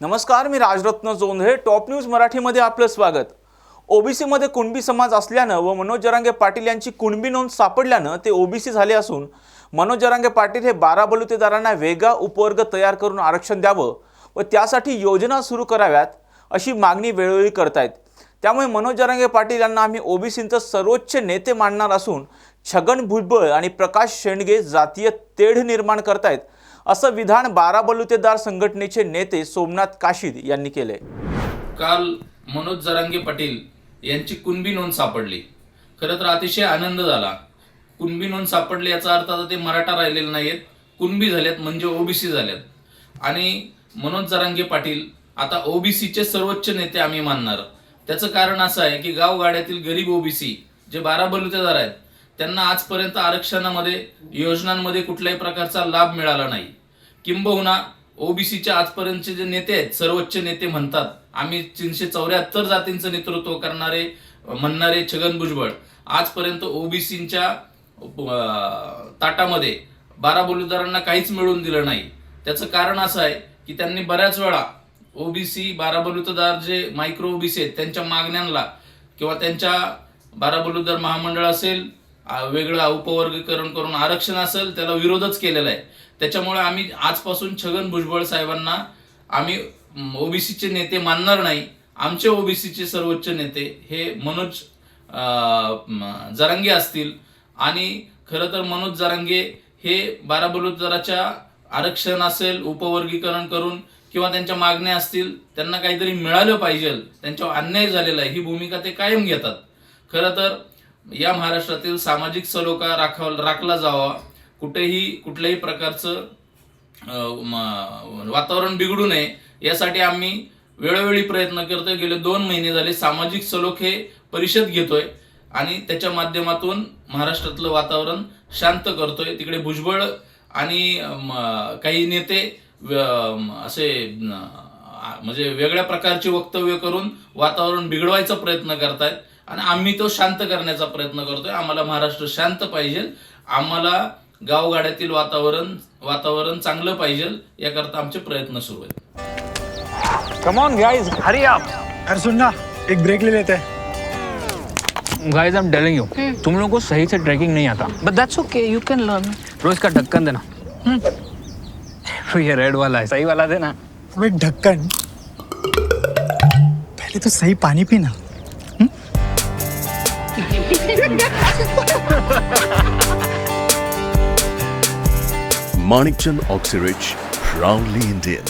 नमस्कार मी Rajratna Jondhale. Top news मराठीमध्ये आपलं स्वागत. ओबीसीमध्ये कुणबी समाज असल्यानं व मनोज जरांगे पाटील यांची कुणबी नोंद सापडल्यानं ते ओबीसी झाले असून मनोज जरांगे पाटील हे बारा बलुतेदारांना वेगळा उपवर्ग तयार करून आरक्षण द्यावं व त्यासाठी योजना सुरू कराव्यात अशी मागणी वेळोवेळी करतायत. त्यामुळे मनोज जरांगे पाटील यांना आम्ही ओबीसींचं सर्वोच्च नेते मानणार असून छगन भुजबळ आणि प्रकाश शेंडगे जातीय तेढ निर्माण करतायत. असं विधान बारा बलुतेदार संघटनेचे नेते सोमनाथ काशीद यांनी केले. काल मनोज जरांगे पाटील यांची कुणबी नोंद सापडली. खरं तर अतिशय आनंद झाला. कुणबी नोंद सापडली याचा अर्थ आता ते मराठा राहिलेले नाहीत कुणबी झाल्यात म्हणजे ओबीसी झाल्यात आणि मनोज जरांगे पाटील आता ओबीसीचे सर्वोच्च नेते आम्ही मानणार. त्याचं कारण असं आहे की गावगाड्यातील गरीब ओबीसी जे बारा बलुतेदार आहेत त्यांना आजपर्यंत आरक्षणामध्ये योजनांमध्ये कुठल्याही प्रकारचा लाभ मिळाला नाही. किंबहुना ओबीसीच्या आजपर्यंतचे जे नेते आहेत सर्वोच्च नेते म्हणतात आम्ही तीनशे चौऱ्याहत्तर जातींचं नेतृत्व करणारे म्हणणारे छगन भुजबळ. आजपर्यंत ओबीसीच्या ताटामध्ये बारा बलुदारांना काहीच मिळवून दिलं नाही. त्याचं कारण असं आहे की त्यांनी बऱ्याच वेळा ओबीसी बारा बलुतदार जे मायक्रो ओबीसी आहेत त्यांच्या मागण्यांना किंवा त्यांच्या बारा बलुतेदार महामंडळ असेल वेगळं उपवर्गीकरण करून आरक्षण असेल त्याला विरोधच केलेला आहे. त्याच्यामुळे आम्ही आजपासून छगन भुजबळ साहेबांना आम्ही ओबीसीचे नेते मानणार नाही. आमचे ओबीसीचे सर्वोच्च नेते हे मनोज जरांगे असतील. आणि खरं तर मनोज जरांगे हे बारा बलुतदाराच्या आरक्षण असेल उपवर्गीकरण करून किंवा त्यांच्या मागण्या असतील त्यांना काहीतरी मिळालं पाहिजे. त्यांच्यावर अन्याय झालेला आहे. ही भूमिका ते कायम घेतात. खरं तर या महाराष्ट्रातील सामाजिक सलोखा राखाव राखला जावा. कुठेही कुठल्याही प्रकारचं वातावरण बिघडू नये. यासाठी आम्ही वेळोवेळी प्रयत्न करतोय. गेले दोन महिने झाले सामाजिक सलोखे परिषद घेतोय आणि त्याच्या माध्यमातून महाराष्ट्रातलं वातावरण शांत करतोय. तिकडे भुजबळ आणि काही नेते असे म्हणजे वेगळ्या प्रकारची वक्तव्य करून वातावरण बिघडवायचा प्रयत्न करतायत. आणि आम्ही तो शांत करण्याचा प्रयत्न करतोय. आम्हाला महाराष्ट्र शांत पाहिजे. आम्हाला गावगाड्यातील वातावरण वातावरण चांगलं पाहिजे याकरता आमचे प्रयत्न सुरू आहेत. कम ऑन गाइस हरी आप अरे सुन ना एक ब्रेक ले लेते. हैं guys I am telling you तुम लोगों को सही से ट्रैकिंग नहीं आता. But that's okay, you can learn. तो इसका ढक्कन देना. ये रेड वाला है. सही वाला देना. ढक्कन. पहले तो सही पानी पीना. Manikchand Oxyrich, proudly Indian.